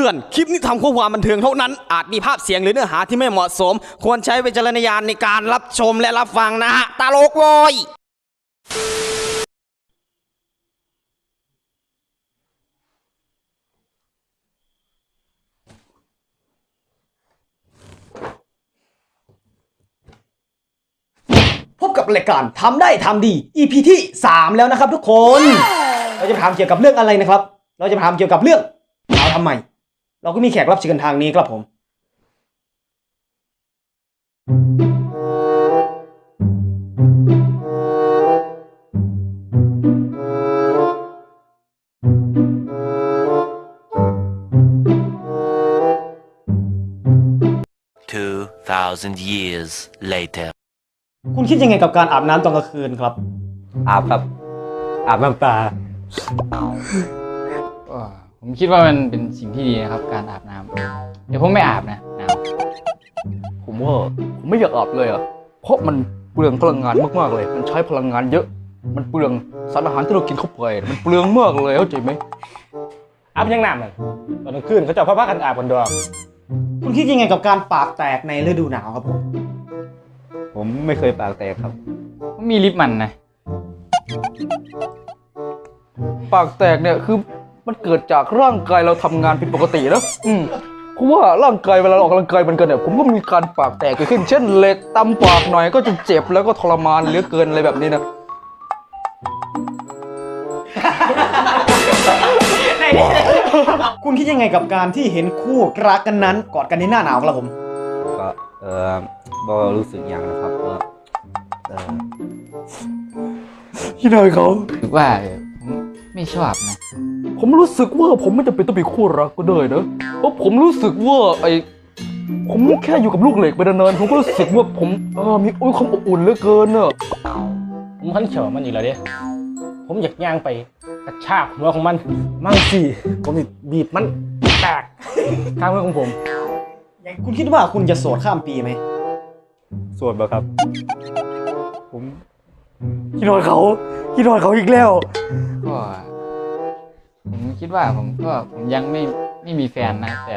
ตือน คลิปนี้ทำข้อความบันเทิงเท่านั้น อาจมีภาพเสียงหรือเนื้อหาที่ไม่เหมาะสม ควรใช้วิจารณญาณในการรับชมและรับฟังนะฮะ ตลกโวยพบกับรายการทำได้ทำดี EP ที่ 3 แล้วนะครับทุกคน เราจะถามเกี่ยวกับเรื่องอะไรนะครับ เราจะถามเกี่ยวกับเรื่องเราทำไม เราก็มีแขกรับเชิญทางนี้ครับผม 2,000 years later. คุณคิดยังไงกับการอาบน้ำตอนกลางคืนครับ อาบครับอาบน้ำตาก็ ผมคิดว่ามันเป็นสิ่งที่ดีนะครับ การอาบน้ำเดี๋ยวผมไม่อาบนะหนาวผมว่าผมไม่อยากอาบเลยอะ เพราะมันเปลืองพลังงานมากๆเลย มันใช้พลังงานเยอะ มันเปลืองสารอาหารที่เรากินเข้าไปมันเปลืองมากเลยเข้าใจไหมอาบยังน้ำเลยตอนกลางคืนเขาจะเอาผ้ากันอาบกันดอกคุณคิดยังไงกับการปากแตกในฤดูหนาวครับผม ผมไม่เคยปากแตกครับผมมีลิปมันนะ ปากแตกเนี่ยคือ มันเกิดจากร่างกายเราทำงานผิดปกตินะอืมเพราะว่าร่างกายเวลาเราออกกำลังกายมันกันเนี่ยผมก็มีการปากแตกเกิดขึ้น เช่นเหล็กตำปากหน่อยก็จะเจ็บแล้วก็ทรมานเหลือเกินอะไรแบบนี้นะคุณคิดยังไงกับการที่เห็นคู่รักกันนั้นกอดกันในหน้าหนาวครับผมก็เออบอรู้สึกอย่างนะครับก็เออที่ไหนเขารู้สึกว่าเออผมไม่ชอบนะ ผมรู้สึกว่าผมไม่จำเป็นต้องมีคู่รักก็ได้นะเพราะผมรู้สึกว่าไอผมแค่อยู่กับลูกเหล็กไปนานๆผมก็รู้สึกว่าผมเออมีโอ้ยความอบอุ่นเหลือเกินอะผมขันเขียวมันอีกแล้วเด้ผมอยากย่างไปกระชากหัวของมันมั่งสิผมสิบีบมันแตกข้างมือของผม คุณคิดว่าคุณจะโสดข้ามปีไหมส่วนบ่ครับ ผมคิดนอนเขาคิดนอนเขาอีกแล้ว ก็ผม คิดว่าผมก็ผมยังไม่ไม่มีแฟนนะ แต่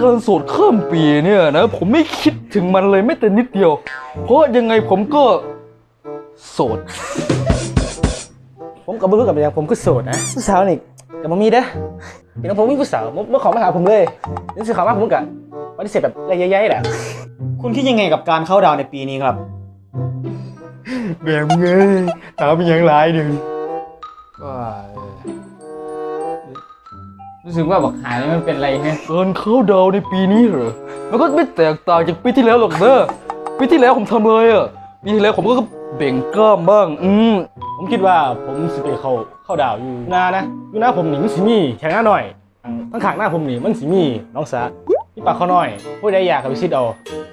การโสดข้ามปีเนี่ยนะ ผมไม่คิดถึงมันเลยไม่แต่นิดเดียว เพราะยังไงผมก็โสด ผมกับเพื่อนกับอย่างผมก็โสดนะผู้สาวนี่กับมามีเด้อเดี๋ยวผมมีผู้สาวเมื่อขอมาหาผมเลยนี่สิขอมาผมกะปฏิเสธแบบระยะๆแหละคุณคิดยังไงกับการเข้าดาวน์ในปีนี้ครับ แบบเงยถามยังไรหนึ่ง ก็เออรู้สึกว่าบอกหายนี่มันเป็นอะไรเนี่ยการเข้าดาวน์ในปีนี้เหรอ มันก็ไม่แตกต่างจากปีที่แล้วหรอกเด้อปีที่แล้วผมทำอะไรอะปีที่แล้วผมก็เบ่งกล้ามบ้าง อืมผมคิดว่าผมสิไปเข้าเข้าดาวอยู่หน้านะอยู่หน้าผมนี่มันสิมีแข็งหน้าหน่อยทั้งขางหน้าผมนี่มันสิมีน้องสาพี่ปากเขาหน่อยผู้ใดอยากกับไปชิดเอา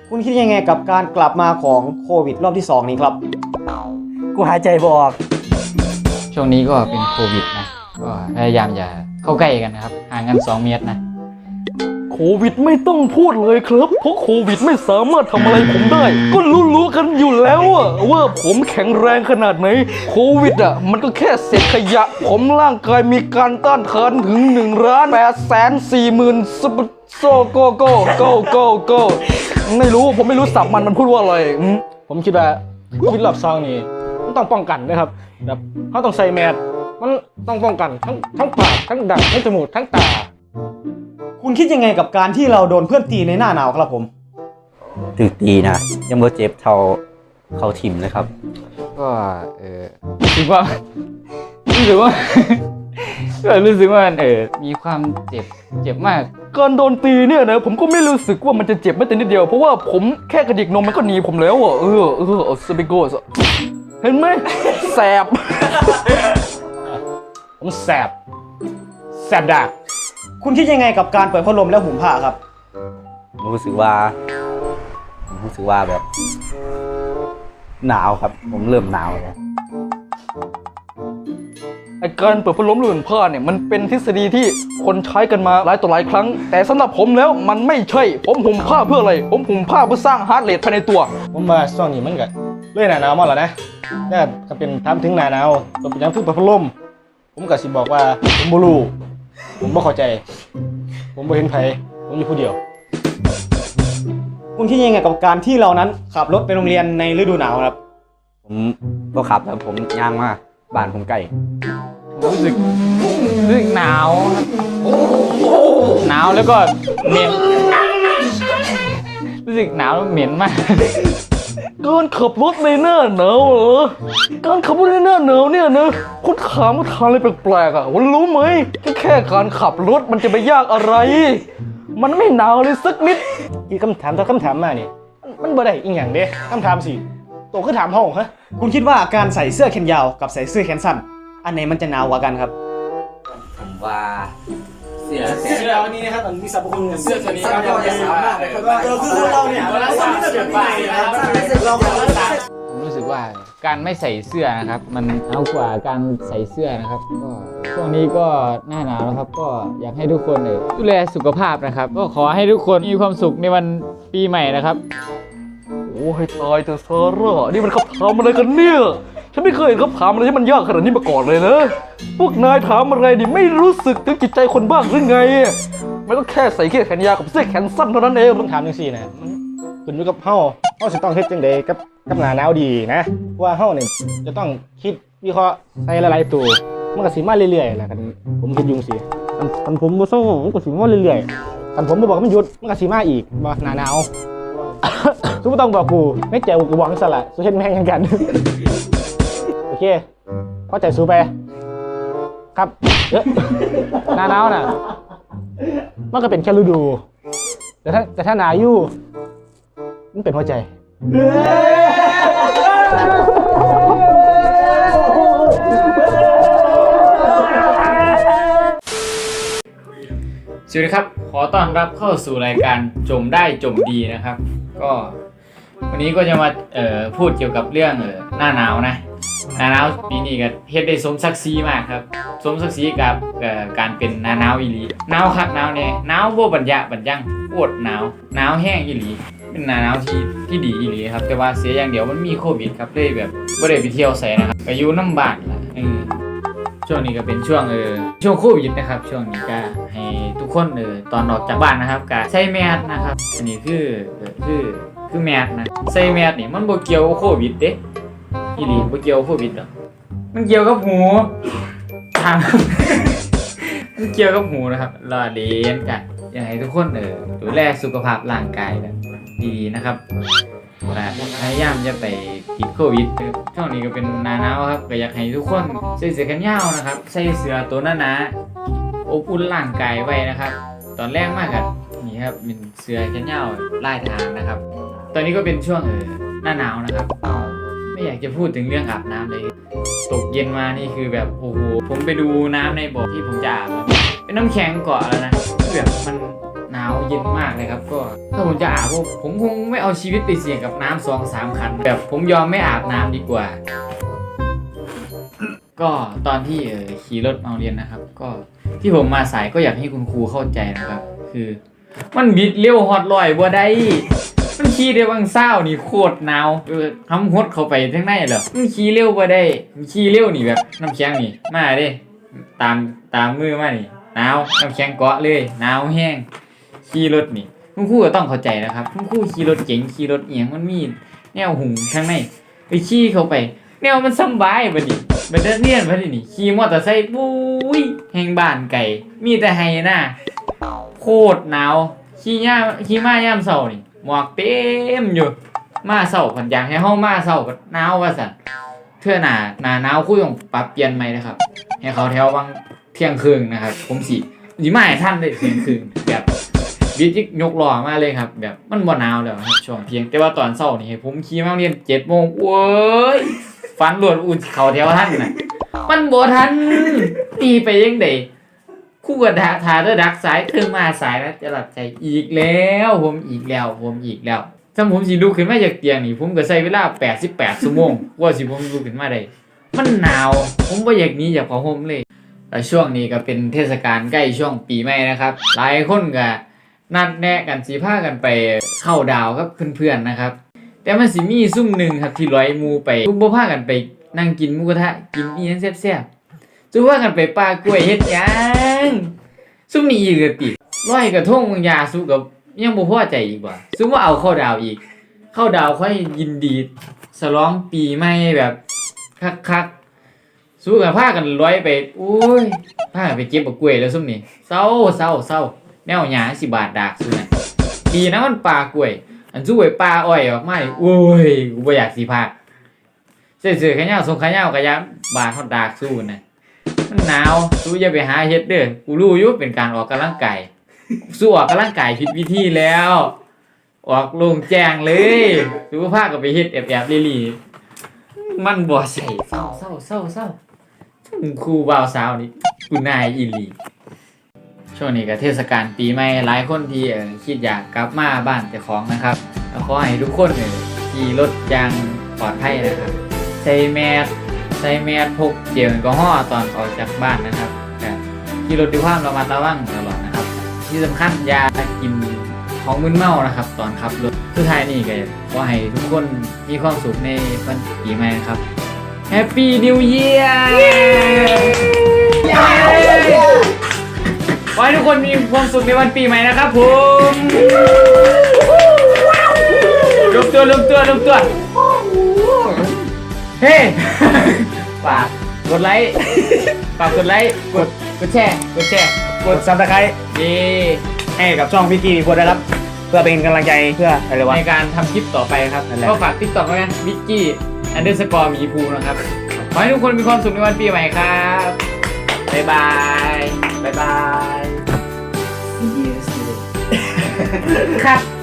คุณคิดยังไงกับการกลับมาของโควิดรอบที่สองนี้ครับ กูหายใจบออก ช่วงนี้ก็เป็นโควิดนะก็พยายามอย่าเข้าใกล้กันนะครับห่างกัน 2 เมตรนะ โควิดไม่ต้องพูดเลยครับ เพราะโควิดไม่สามารถทำอะไรผมได้ ก็รู้ๆกันอยู่แล้วอะว่าผมแข็งแรงขนาดไหน โควิดอะมันก็แค่เศษขยะ ผมร่างกายมีการต้านทานถึง1ล้าน8แสน4หมื่นสปโซโกโกโกโกโกไม่รู้ผมไม่รู้สับมันมันพูดว่าอะไรอืมผมคิดว่าคิดรอบซองนี่มันต้องป้องกันนะครับ แบบเขาต้องใส่แมสมันต้องป้องกันทั้งทั้งปากทั้งดังทั้งจมูกทั้งตา คุณคิดยังไงกับการที่เราโดนเพื่อนตีในหน้าหนาวครับผม ถึงตีนะ ยังบ่เจ็บเท่าเขาทิมเลยครับ ก็เออรู้สึกว่ารู้สึกว่า ก็รู้สึกว่ามันเออมีความเจ็บเจ็บมาก การโดนตีเนี่ยนะผมก็ไม่รู้สึกว่ามันจะเจ็บไม่แต่นิดเดียว เพราะว่าผมแค่กระดิกนมมันก็หนีผมแล้วอะเออเออเอาสเปโกสเห็นไหม แสบ ผมแสบ แสบดากคุณคิดยังไงกับการเปิดพัดลมและห่มผ้าครับ ผมรู้สึกว่าผมรู้สึกว่าแบบ หนาวครับ ผมเริ่มหนาวแล้วไอการเปิดพัดลมหรือผ้าเนี่ยมันเป็นทฤษฎีที่คนใช้กันมาหลายต่อหลายครั้ง แต่สำหรับผมแล้วมันไม่ใช่ ผมห่มผ้าเพื่ออะไร ผมห่มผ้าเพื่อสร้างฮาร์ดเรทภายในตัว ผมมาช่วงนี้มันก็ เรื่อยหนาหนาวมาแล้วนะนี่ก็เป็นทำถึงหนาหนาวตัวเป็นยังคือประพลมผมก็สิบอกว่าผมบูรูผมบ่เข้าใจ ผมบ่เห็นไผผมอยู่ผู้เดียว คุณคิดยังไงกับการที่เรานั้นขับรถไปโรงเรียนในฤดูหนาวครับ ผมก็ขับแล้วผมย่างมาบ้านผมไกลรู้สึกรู้สึกหนาวครับหนาวแล้วก็เหม็นรู้สึกหนาวแล้วเหม็นมาก การขับรถในหน้าหนาวเหรอ การขับรถในหน้าหนาวเนี่ยนะคุณถามว่าทางอะไรแปลกๆอะคุณรู้ไหมแค่แค่การขับรถมันจะไปยากอะไร มันไม่หนาวเลยสักนิดที่คำถามถ้าคำถามมานี่ มันมันบ่ได้อีหยังเด้คำถามสิโตคือถามเฮาฮะคุณคิดว่าการใส่เสื้อแขนยาวกับใส่เสื้อแขนสั้น อันไหนมันจะหนาวกว่ากันครับ ผมว่า เสียเสื้อวันนี้นะครับมันมีสรรพคุณเสื้อตัวนี้ครับจะสามารถเออคือเราเนี่ยเวลาใส่เสื้อไปนะครับเราก็ใส่ผมรู้สึกว่าการไม่ใส่เสื้อนะครับ มันเอากว่าการใส่เสื้อนะครับก็ช่วงนี้ก็หน้าหนาวแล้วครับ ก็อยากให้ทุกคนเออดูแลสุขภาพนะครับ ก็ขอให้ทุกคนมีความสุขในวันปีใหม่นะครับโอ้ยตายเถอะซาร่านี่มันคำถามอะไรกันเนี่ย ฉันไม่เคยเห็นคำถามอะไรที่มันยากขนาดนี้มาก่อนเลยนะ พวกนายถามอะไรนี่ไม่รู้สึกถึงจิตใจคนบ้างหรือไง มันก็แค่ใส่แค่แขนยาวกับเสื้อแขนสั้นเท่านั้นเองต้องถามจังซี่นะมันขึ้นอยู่กับเฮาเฮาสิต้องเฮ็ดจังไดกับกับหน้าหนาวดีนะเพราะว่าเฮานี่จะต้องคิดวิเคราะห์ใส่หลายๆตัวมันก็สิมาเรื่อยๆแหละกันผมคิดอยุงสิคันคันผมบ่สู้มันก็สิมาเรื่อยๆคันผมบ่บอกให้มันหยุดมันก็สิมาอีกบ่หน้าหนาวทุกต้องบอกกูไม่เจอกูบอกสละสุเฮ็ดแม่งกันโอ เคพอใจสูไป ครับเอหน้าหนาวน่ะ มันก็เป็นแค่ฤดู แต่ถ้าแต่ถ้าหนาอยู่มันเป็นหัวใจ สวัสดีครับ ขอต้อนรับเข้าสู่รายการจมได้จมดีนะครับ ก็ วันนี้ก็จะมาเอ่อพูดเกี่ยวกับเรื่องเอ่อหน้าหนาวนะ หนาหนาวปีนี้ก็เฮ็ดได้สมศักดิ์ศรีมากครับ สมศักดิ์ศรีกับการเป็นหนาหนาวอีหลีหนาวคักหนาวแน่หนาวบ่บรรยะบรรยังโคตรหนาวหนาวแห้งอีหลีเป็นหนาหนาวที่ที่ดีอีหลีครับ แต่ว่าเสียอย่างเดียวมันมีโควิดครับเลยแบบบ่ได้ไปเที่ยวไสนะครับก็อยู่น้ำบ้านล่ะเออช่วงนี้ก็เป็นช่วงเออช่วงโควิดนะครับ ช่วงนี้ก็ให้ทุกคนเออตอนออกจากบ้านนะครับก็ใส่แมสนะครับ อันนี้คือคือคือแมสนะใส่แมสนี่มันบ่เกี่ยวโควิดเด้ อีหลีบ่เกี่ยวกับโควิดหรอกมันเกี่ยวกับหูทาง มันเกี่ยวกับหูนะครับรอเลียนกันอยากให้ทุกคนเออดูแลสุขภาพร่างกายแบบดีๆนะครับและพยายามจะไปติดโควิดช่วงนี้ก็เป็นหนาหนาวครับก็อยากให้ทุกคนใส่เสื้อแขนยาวนะครับ ใส่เสื้อตัวหนาๆอบอุ่นร่างกายไว้นะครับ ตอนแรกมากครับนี่ครับเป็นเสื้อแขนยาวลายทางนะครับ ตอนนี้ก็เป็นช่วงเออหน้าหนาวนะครับไม่ อยากจะพูดถึงเรื่องอาบน้ำเลย ตกเย็นมานี่คือแบบโอ้โหผมไปดูน้ำในบ่อที่ผมจะอาบเป็นน้ำแข็งเกาะแล้วนะแบบมันหนาวเย็นมากเลยครับ ก็ถ้าผมจะอาบผมคงไม่เอาชีวิตไปเสี่ยงกับน้ำสองสามคัน แบบผมยอมไม่อาบน้ำดีกว่า ก็ตอนที่ขี่รถมาเรียนนะครับ ก็ที่ผมมาสายก็อยากให้คุณครูเข้าใจนะครับ คือ มันบิดเร็วฮอตลอยบ่ได้ มันขี่ได้บางเศร้านี่โคตรหนาวเออทำฮดเข้าไปทั้งในเหรอมันขี่เร็วบ่ได้มันขี่เร็วนี่แบบน้ำแข็งนี่มาเด้ตามตามมือมานี่หนาวน้ำแข็งเกาะเลยหนาวแห้งขี่รถนี่คุณครูก็ต้องเข้าใจนะครับคุณครูขี่รถเก๋งขี่รถเอียงมันมีแนวหุงข้างในไปขี่เข้าไป แนวมันสบายบัดนี้บัดเดเนียนบัดนี้ขี่มอเตอร์ไซค์ปุ้ยแห่งบ้านไก่ มีแต่ไฮน้าโคตรหนาวขี่ย่าขี่มาย่ามเสานี่ หมอกเต็มอยู่ มาเสาผันอยากให้ห้องมาเสาก็หนาวว่าสันเทื่อหนาหนาหนาวคุยของปรับเปลี่ยนไหมนะครับ ให้เขาแถวบางเที่ยงคืนนะครับ ผมสิสิมาให้ท่านได้เที่ยงคืนแบบวิจิยกหล้อมาเลยครับ แบบมันบ่หนาวแล้วครับช่วงเพียงแต่ว่าตอนเช้านี่ให้ผมขี่มาโรงเรียนเจ็ดโมงโว้ยฟันหลวดอุ่นเขาแถวท่านน่ะมันบ่ทันตีไปยังได คู่กับทาเดอร์ดักสายเธอมาสายแล้วจะหลับใจอีกแล้วผมอีกแล้วผมอีกแล้วถ้าผมสิลุกขึ้นมาจากเตียงนี่ผมก็ใช้เวลา88ชั่วโมงกว่าสิผมลุกขึ้นมาได้มันหนาว ผมบ่อยากนี้จากของผมเลยแต่ช่วงนี้ก็เป็นเทศกาลใกล้ช่วงปีใหม่นะครับ หลายคนก็นัดแนะกันสีผ้ากันไปเข้าดาวกับเพื่อนๆนะครับ แต่มันสิมีซุ่มหนึ่งครับที่ร้อยมูไปทุกบ่พากันไปนั่งกินมูกระทะกินอีหยังแซ่บๆ จูว่ากันไปปลากล้วยเฮ็ดหยังซุ่มนี่อีกกติร้อยกระทงมึงยาสู้กับยังบ่พอใจอีกบ่ซุ่มว่าเอาเข้าดาวอีก เข้าดาวค่อยยินดีสลองปีใหม่แบบคักๆสู้กันพากันร้อยไปโอ้ยพากันไปเก็บบักกล้วยแล้วซุ่มนี่เศร้าเศร้าเศร้าแนวหยาสิบาทดากซุ่มน่ะดีนะมันปลากล้วย อันสู้ไอ้ปลาอ้อยออกมาอีกโอ้ยกูบ่อยากสิพากเสื้อๆขยาวทรงขยาวกะยาบาดฮอดดากสู้น่ะ มันหนาวสู้อย่าไปหาเฮ็ดเด้อกูรู้อยู่เป็นการออกกำลังกายสู้ออกกำลังกายผิดวิธีแล้ว ออกลงแจ้งเลยสู้ภาก็ไปเฮ็ดแอบๆลี่ๆมันบ่ใส่เศร้าเศร้าเศร้าเศร้าครูบ่าวสาวนี่กูนายอีหลีช่วงนี้ก็เทศกาลปีใหม่หลายคนที่คิดอยากกลับมาบ้านเจ้าของนะครับแล้วขอให้ทุกคนเนี่ยขี่รถอยางปลอดภัยนะครับใส่แมส ส่แมสพกเจลแอลกอฮอล์ตอนออกจากบ้านนะครับแต่ขี่รถด้วยความระมัดระวังตลอดนะครับ ที่สำคัญอย่ากินของมึนเมานะครับ ตอนขับรถสุดท้ายนี่ก็ขอให้ทุกคนมีความสุขในวันปีใหม่นะครับ Happy New Year ขอให้ทุกคนมีความสุขในวันปีใหม่นะครับผมรวมตัวรวมตัวรวมตัว เฮ้ ฝากกดไลค์ ฝากกดไลค์ กดกดแชร์ กดแชร์ กดซับสไครต์เย่ให้กับช่องพี่กี้มีคนได้รับ เพื่อเป็นกำลังใจเพื่ออะไรวะ ในการทำคลิปต่อไปครับ นั่นแหละ ก็ฝากติ๊กต็อกไว้กันวิกกี้อันเดอร์สกอร์มีภูนะครับ ขอให้ทุกคนมีความสุขในวันปีใหม่ครับ บ๊ายบาย บ๊ายบาย See you soon ครับ